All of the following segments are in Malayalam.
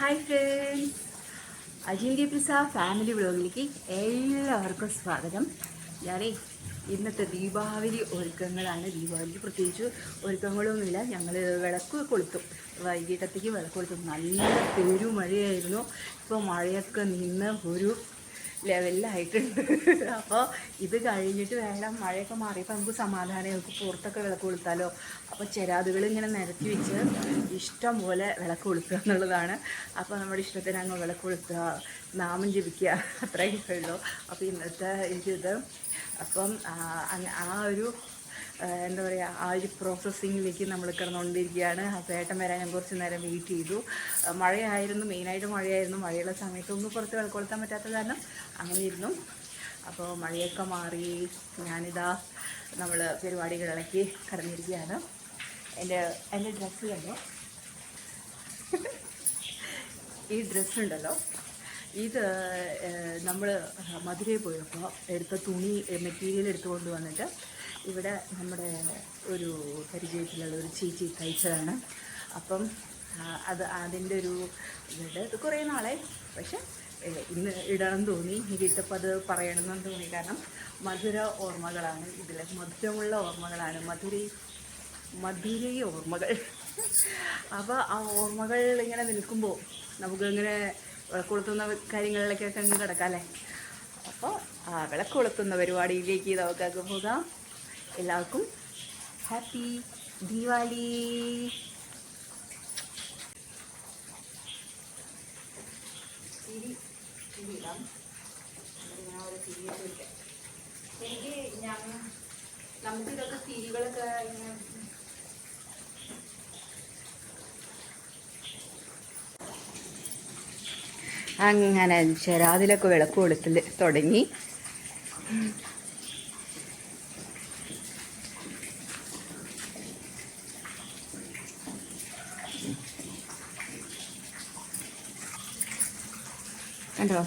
Hi friends. അജിന്റെ പിസ ഫാമിലി വ്ളോഗിലേക്ക് എല്ലാവർക്കും സ്വാഗതം. ഞാനേ ഇന്നത്തെ ദീപാവലി ഒരുക്കങ്ങളാണ്. ദീപാവലി പ്രത്യേകിച്ച് ഒരുക്കങ്ങളൊന്നുമില്ല. ഞങ്ങൾ വിളക്ക് കൊളുത്തും. വൈകിട്ടത്തേക്ക് വിളക്ക് കൊളുത്തും. നല്ല പെരുമഴയായിരുന്നു. ഇപ്പോൾ മഴയൊക്കെ നിന്ന് ഒരു ലെവലിലായിട്ടുണ്ട്. അപ്പോൾ ഇത് കഴിഞ്ഞിട്ട് വേണം മഴയൊക്കെ മാറിയപ്പോൾ നമുക്ക് സമാധാനം നമുക്ക് പുറത്തൊക്കെ വിളക്ക് കൊളുത്താലോ. അപ്പോൾ ചെരാതുകൾ ഇങ്ങനെ നിരത്തി വെച്ച് ഇഷ്ടം പോലെ വിളക്ക് കൊളുത്തുക എന്നുള്ളതാണ്. അപ്പോൾ നമ്മുടെ ഇഷ്ടത്തിന് അങ്ങ് വിളക്ക് കൊളുത്തുക നാമം ജപിക്കുക അത്രയൊക്കെ ഉള്ളൂ. അപ്പോൾ ഇന്നത്തെ ഇത് അപ്പം ആ, ഒരു എന്താ പറയുക ആ ഒരു പ്രോസസ്സിങ്ങിലേക്ക് നമ്മൾ കിടന്നുകൊണ്ടിരിക്കുകയാണ്. അപ്പോൾ വരാൻ ഞാൻ കുറച്ച് നേരം വെയിറ്റ് ചെയ്തു. മഴയായിരുന്നു മെയിനായിട്ട് മഴയായിരുന്നു. മഴയുള്ള സമയത്തൊന്നും പുറത്ത് വിളക്കൊളുത്താൻ പറ്റാത്ത കാരണം അങ്ങനെ ഇരുന്നു അപ്പോൾ മഴയൊക്കെ മാറി ഞാനിതാ നമ്മൾ പരിപാടികളിലേക്ക് കടന്നിരിക്കുകയാണ്. എന്റെ എന്റെ ഡ്രസ്സ് കണ്ടോ? ഈ ഡ്രസ്സ് ഉണ്ടല്ലോ. ഇത് നമ്മൾ മധുരയിൽ പോയപ്പോൾ എടുത്ത തുണി മെറ്റീരിയൽ എടുത്തുകൊണ്ട് വന്നിട്ട് ഇവിടെ നമ്മുടെ ഒരു പരിചയത്തിലുള്ള ഒരു ചേച്ചി തയ്ച്ചതാണ്. അപ്പം അത് അതിന്റെ ഒരു ഇതുണ്ട് ഇത് കുറേ നാളെ പക്ഷെ ഇന്ന് ഇടണം തോന്നി. എനിക്ക് ഇട്ടപ്പോൾ അത് പറയണമെന്ന് തോന്നി. കാരണം മധുര ഓർമ്മകളാണ് ഇതിൽ മധുരമുള്ള ഓർമ്മകളാണ്. മധുര മധുരൈ ഓർമ്മകൾ. അപ്പോൾ ആ ഓർമ്മകൾ ഇങ്ങനെ നിൽക്കുമ്പോൾ നമുക്ക് ഇങ്ങനെ വിളക്കൊളുത്തുന്ന കാര്യങ്ങളിലേക്കൊക്കെ അങ്ങ് കിടക്കാം അല്ലേ? അപ്പോൾ ആ വിളക്കൊളുത്തുന്ന പരിപാടിയിലേക്ക് നമുക്കൊക്കെ പോകാം. എല്ലാവർക്കും ഹാപ്പി ദീപാവലി. ഓരോ എനിക്ക് ഞങ്ങൾ നമുക്കിതൊക്കെ തിരികളൊക്കെ ഇങ്ങനെ അങ്ങനെ ശരാതിലൊക്കെ വിളക്ക് കൊടുത്തിൽ തുടങ്ങി. കണ്ടോ?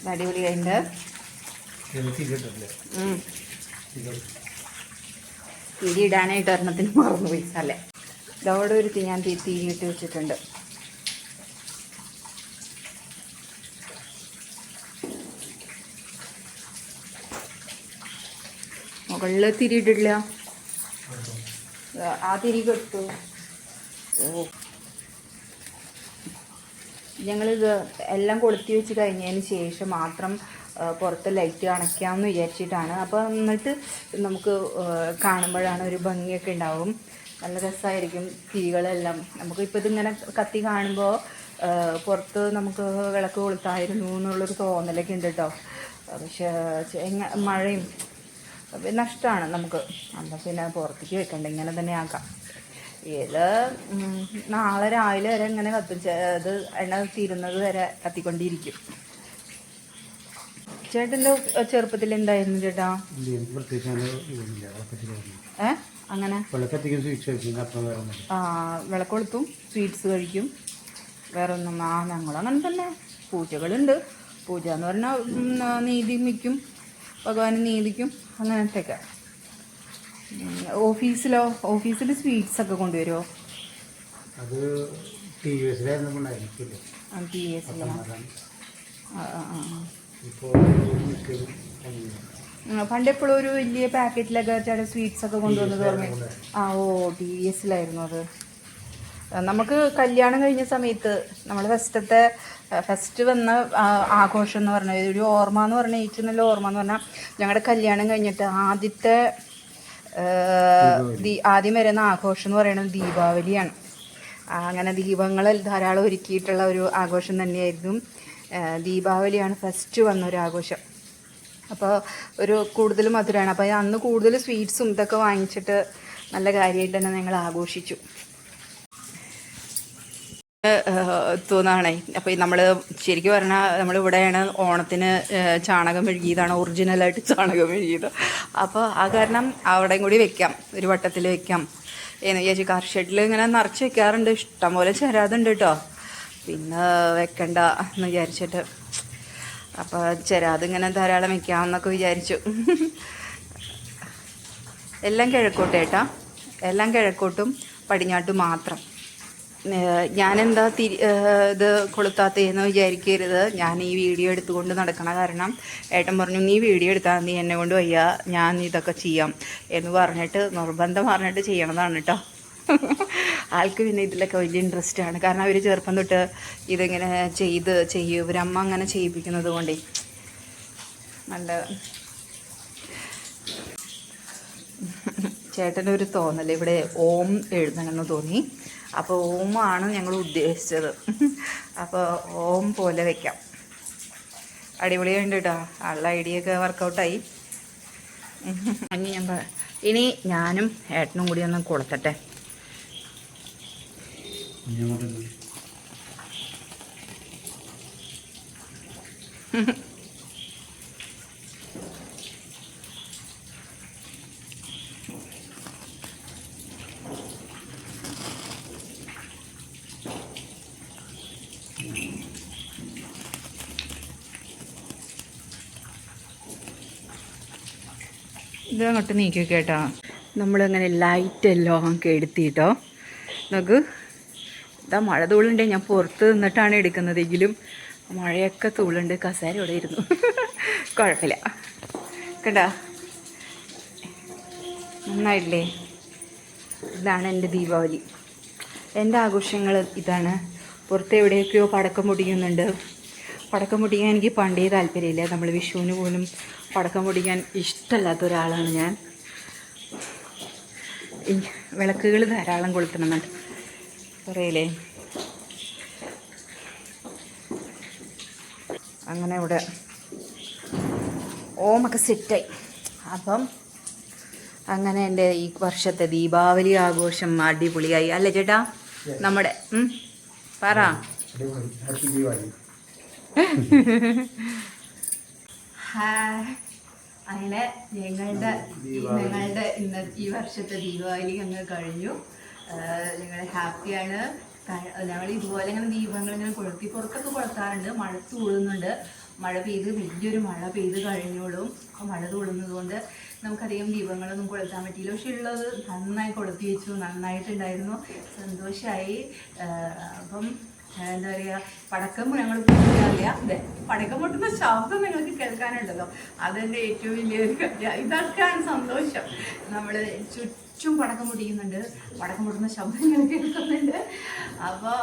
ഇത് അടിപൊളിയായിട്ടുണ്ട്. തിരി ഇടാനായിട്ട് ഒരെണ്ണത്തിന് മറന്നുപോയി അല്ലേ? ഇതോടെ ഒരു തീ ഞാൻ തീ തീയിട്ട് വെച്ചിട്ടുണ്ട്. മുകളിൽ തിരിയിട്ടില്ല? ആ തിരി കെട്ടു. ഓ. ഞങ്ങളിത് എല്ലാം കൊളുത്തി വെച്ച് കഴിഞ്ഞതിന് ശേഷം മാത്രം പുറത്ത് ലൈറ്റ് അണയ്ക്കാമെന്ന് വിചാരിച്ചിട്ടാണ്. അപ്പോൾ എന്നിട്ട് നമുക്ക് കാണുമ്പോഴാണ് ഒരു ഭംഗിയൊക്കെ ഉണ്ടാവും. നല്ല രസമായിരിക്കും തിരികളെല്ലാം നമുക്ക് ഇപ്പോൾ ഇതിങ്ങനെ കത്തി കാണുമ്പോൾ പുറത്ത് നമുക്ക് വിളക്ക് കൊളുത്തായിരുന്നു എന്നുള്ളൊരു തോന്നലൊക്കെ ഉണ്ട് കേട്ടോ പക്ഷേ മഴയും നഷ്ടമാണ് നമുക്ക്. അപ്പം പിന്നെ പുറത്തേക്ക് വെക്കണ്ട. ഇങ്ങനെ തന്നെ ആക്കാം. ഇത് ഉം, നാളെ രാവിലെ വരെ ഇങ്ങനെ കത്തിച്ച അത് എണ്ണ തീരുന്നത് വരെ കത്തിക്കൊണ്ടിരിക്കും. ചേട്ടന്റെ ചെറുപ്പത്തിൽ എന്തായിരുന്നു ചേട്ടാ? ഏ? അങ്ങനെ? ആ വിളക്കൊളുത്തും സ്വീറ്റ്സ് കഴിക്കും. വേറെ ഒന്നും ആ ഞങ്ങൾ അങ്ങനെ തന്നെ. പൂജകളുണ്ട്. പൂജ എന്ന് പറഞ്ഞാൽ നീതി മിക്കും. ഭഗവാന് നീതിക്കും അങ്ങനത്തെയൊക്കെ. ഓഫീസിലോ ഓഫീസിൽ സ്വീറ്റ്സ് ഒക്കെ കൊണ്ടുവരുമോ അത് ടി വി എസിലായിരുന്നു പണ്ട് എപ്പോഴും ഒരു വലിയ പാക്കറ്റിലൊക്കെ ചേട്ടൻ സ്വീറ്റ്സ് ഒക്കെ കൊണ്ടുവന്നത് ഓർമ്മ ആ ഓ ടി വി എസിലായിരുന്നു അത്. നമുക്ക് കല്യാണം കഴിഞ്ഞ സമയത്ത് നമ്മൾ ഫസ്റ്റത്തെ ഫസ്റ്റ് വന്ന ആഘോഷം എന്ന് പറഞ്ഞാൽ ഒരു ഓർമ്മ എന്ന് പറഞ്ഞാൽ ഏറ്റവും നല്ല ഓർമ്മ എന്ന് പറഞ്ഞാൽ ഞങ്ങളുടെ കല്യാണം കഴിഞ്ഞിട്ട് ആദ്യത്തെ ആദ്യം വരുന്ന ആഘോഷം എന്ന് പറയുന്നത് ദീപാവലിയാണ്. അങ്ങനെ ദീപങ്ങൾ ധാരാളം ഒരുക്കിയിട്ടുള്ള ഒരു ആഘോഷം തന്നെയായിരുന്നു. ദീപാവലിയാണ് ഫസ്റ്റ് വന്ന ഒരു ആഘോഷം. അപ്പോൾ ഒരു കൂടുതൽ മധുരമാണ് അപ്പോൾ അന്ന് കൂടുതൽ സ്വീറ്റ്സും ഇതൊക്കെ വാങ്ങിച്ചിട്ട് നല്ല കാര്യമായിട്ട് തന്നെ ഞങ്ങൾ ആഘോഷിച്ചു. തോന്നാണേ. അപ്പോൾ നമ്മൾ ശരിക്കും പറഞ്ഞാൽ നമ്മളിവിടെയാണ് ഓണത്തിന് ഏഹ്, ചാണകം മെഴുകിയതാണ് ഒറിജിനലായിട്ട് ചാണകം മെഴുകിയത്. അപ്പോൾ ആ കാരണം അവിടെയും കൂടി വെക്കാം ഒരു വട്ടത്തിൽ വെക്കാം. എന്ന് വിചാരിച്ചു കാർ ഷെഡിൽ ഇങ്ങനെ നിറച്ച് വെക്കാറുണ്ട്. ഇഷ്ടം പോലെ ചേരാതുണ്ട് കേട്ടോ പിന്നെ വെക്കണ്ട എന്ന് വിചാരിച്ചിട്ട്. അപ്പോൾ ചേരാത് ഇങ്ങനെ ധാരാളം വെക്കാമെന്നൊക്കെ വിചാരിച്ചു. എല്ലാം കിഴക്കോട്ടേട്ടാ എല്ലാം കിഴക്കോട്ടും പടിഞ്ഞാട്ടും മാത്രം. ഞാനെന്താ തിരി ഇത് കൊളുത്താത്തതെന്ന് വിചാരിക്കരുത്. ഞാൻ ഈ വീഡിയോ എടുത്തുകൊണ്ട് നടക്കണ കാരണം ഏട്ടൻ പറഞ്ഞു നീ വീഡിയോ എടുത്താൽ നീ എന്നെ കൊണ്ട് വയ്യ. ഞാൻ ഇതൊക്കെ ചെയ്യാം. എന്ന് പറഞ്ഞിട്ട് നിർബന്ധം പറഞ്ഞിട്ട് ചെയ്യണതാണ് കേട്ടോ ആൾക്ക് പിന്നെ ഇതിലൊക്കെ വലിയ ഇൻട്രസ്റ്റ് ആണ്. കാരണം അവർ ചെറുപ്പം തൊട്ട് ഇതിങ്ങനെ ചെയ്ത് ചെയ്യും ഇവരമ്മ അങ്ങനെ ചെയ്യിപ്പിക്കുന്നത് കൊണ്ടേ. നല്ല ചേട്ടനൊരു തോന്നൽ ഇവിടെ ഓം എഴുതണമെന്ന് തോന്നി. അപ്പോൾ ഓമാണ് ഞങ്ങൾ ഉദ്ദേശിച്ചത്. അപ്പോൾ ഓം പോലെ വെക്കാം. അടിപൊളിയുണ്ട് കേട്ടോ ആളുടെ ഐഡിയൊക്കെ വർക്കൗട്ടായി ഇനി ഞാൻ ഇനി ഞാനും ഏട്ടനും കൂടി ഒന്ന് കൊടുത്തട്ടെ ഇനി അങ്ങോട്ട് ഇത് അങ്ങോട്ട് നീക്കി കേട്ടോ. നമ്മളിങ്ങനെ ലൈറ്റ് എല്ലാം കെടുത്തിട്ടോ. നമുക്ക് ഇതാ മഴ തൂളുണ്ട്. ഞാൻ പുറത്ത് നിന്നിട്ടാണ് എടുക്കുന്നതെങ്കിലും മഴയൊക്കെ തൂളുണ്ട്. കസേര ഇവിടെ ഇരുന്നു. കുഴപ്പമില്ല. കണ്ടാ? നന്നായില്ലേ? ഇതാണ് എന്റെ ദീപാവലി. എന്റെ ആഘോഷങ്ങൾ ഇതാണ്. പുറത്ത് എവിടെയൊക്കെയോ പടക്കം പൊടിക്കുന്നുണ്ട്. പടക്കം പൊടിക്കാൻ എനിക്ക് പണ്ടേ താല്പര്യമില്ല. നമ്മൾ വിഷുവിന് പോലും പടക്കം പൊടിക്കാൻ ഇഷ്ടമല്ലാത്ത ഒരാളാണ് ഞാൻ. വിളക്കുകൾ ധാരാളം കൊളുത്തണമെന്നുണ്ട്. പറയില്ലേ? അങ്ങനെ ഇവിടെ ഓമൊക്കെ സെറ്റായി. അപ്പം അങ്ങനെ എന്റെ ഈ വർഷത്തെ ദീപാവലി ആഘോഷം അടിപൊളിയായി. അല്ലേ ചേട്ടാ? നമ്മുടെ പറ. അങ്ങനെ ഞങ്ങളുടെ ഞങ്ങളുടെ ഇന്ന ഈ വർഷത്തെ ദീപാവലി ഞങ്ങൾ കഴിഞ്ഞു. ഞങ്ങൾ ഹാപ്പിയാണ്. ഞങ്ങൾ ഇതുപോലെ ഇങ്ങനെ ദീപങ്ങൾ ഇങ്ങനെ കൊളുത്തി പുറത്തൊക്കെ കൊളുത്താറുണ്ട്. മഴ തൂളുന്നുണ്ട് മഴ പെയ്ത് വലിയൊരു മഴ പെയ്ത് കഴിഞ്ഞോളും. മഴ തൂളുന്നത് കൊണ്ട് നമുക്കധികം ദീപങ്ങളൊന്നും കൊളുത്താൻ പറ്റിയില്ല. പക്ഷെ ഉള്ളത് നന്നായി കൊളുത്തി വെച്ചു. നന്നായിട്ടുണ്ടായിരുന്നു. സന്തോഷമായി അപ്പം എന്താ പറയുക പടക്കം ഞങ്ങൾ പൊട്ടിക്കാറില്ല. അതെ പടക്കം പൊട്ടുന്ന ശബ്ദം നിങ്ങൾക്ക് കേൾക്കാനുണ്ടല്ലോ. അതെന്റെ ഏറ്റവും വലിയൊരു കാര്യം ഇതൊക്കെയാണ് സന്തോഷം. നമ്മൾ ചുറ്റും പടക്കം പൊട്ടിക്കുന്നുണ്ട്. പടക്കം പൊട്ടുന്ന ശബ്ദം ഞങ്ങൾ കേൾക്കുന്നുണ്ട്. അപ്പോൾ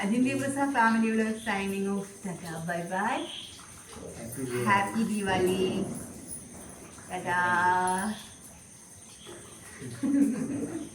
അതിന്റെ പ്രസ ഫാമിലിയുടെ signing off bye bye. Happy Diwali tata.